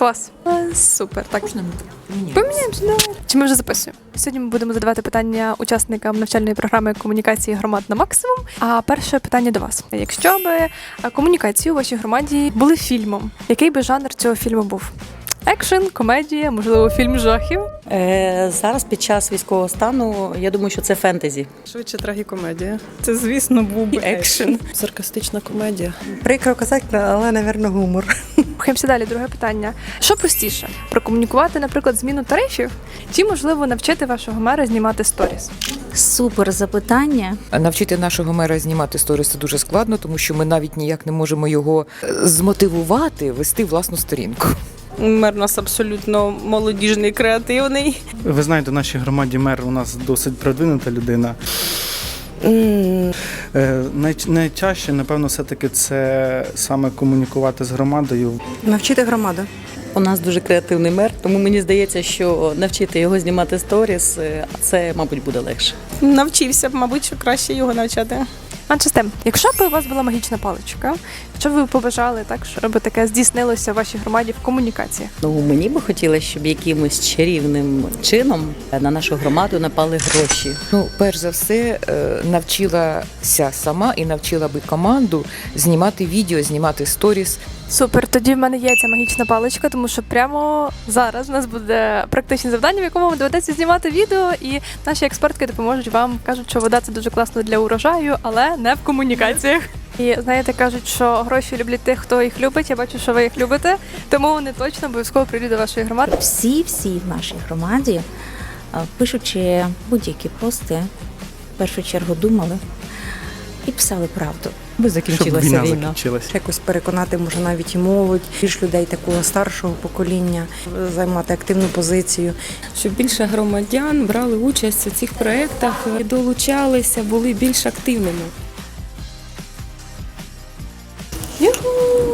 Клас. Е, Супер. Так. Поміняємося, давай. Чи ми вже записуємо? Сьогодні ми будемо задавати питання учасникам навчальної програми комунікації громад на максимум. А перше питання до вас: якщо би е, комунікації у вашій громаді були фільмом, який би жанр цього фільму був? Екшен, комедія, можливо, фільм жахів. Е, зараз під час військового стану я думаю, що це фентезі. Швидше трагікомедія. Це, звісно, був би екшен. Саркастична комедія. Прикро казати, але, напевно, гумор. Рухаємося далі. Друге питання: що простіше? Прокомунікувати, наприклад, зміну тарифів, чи можливо навчити вашого мера знімати сторіс? Супер запитання. Навчити нашого мера знімати сторіс це дуже складно, тому що ми навіть ніяк не можемо його е, змотивувати вести власну сторінку. Мер у нас абсолютно молодіжний, креативний. Ви знаєте, в нашій громаді мер у нас досить продвинута людина. Най- Найтяжче, напевно, все-таки це саме комунікувати з громадою. Навчити громаду. У нас дуже креативний мер, тому мені здається, що навчити його знімати сторіс, е, це, мабуть, буде легше. Навчився б, мабуть, що краще його навчати. Менше з якщо б у вас була магічна паличка, що б ви побажали так, щоб таке здійснилося в вашій громаді в комунікаціях? Ну, мені би хотілося, щоб якимось чарівним чином на нашу громаду напали гроші. Ну, перш за все, е, навчилася сама і навчила би команду знімати відео, знімати сторіс. Супер, тоді в мене є ця магічна паличка, тому що прямо зараз у нас буде практичне завдання, в якому вам доведеться знімати відео, і наші експертки допоможуть вам. кажуть, що вода це дуже класно для урожаю, але не в комунікаціях. І знаєте, кажуть, що гроші люблять тих, хто їх любить. Я бачу, що ви їх любите, тому вони точно обов'язково прийдуть до вашої громади. Всі, всі в нашій громаді, пишучи будь-які пости, в першу чергу думали і писали правду. Би закінчилася війна війна. закінчилася. Якось переконати може навіть і молодь, більш людей такого старшого покоління, е, займати активну позицію. щоб більше громадян брали участь у цих проєктах, долучалися, були більш активними. Woo!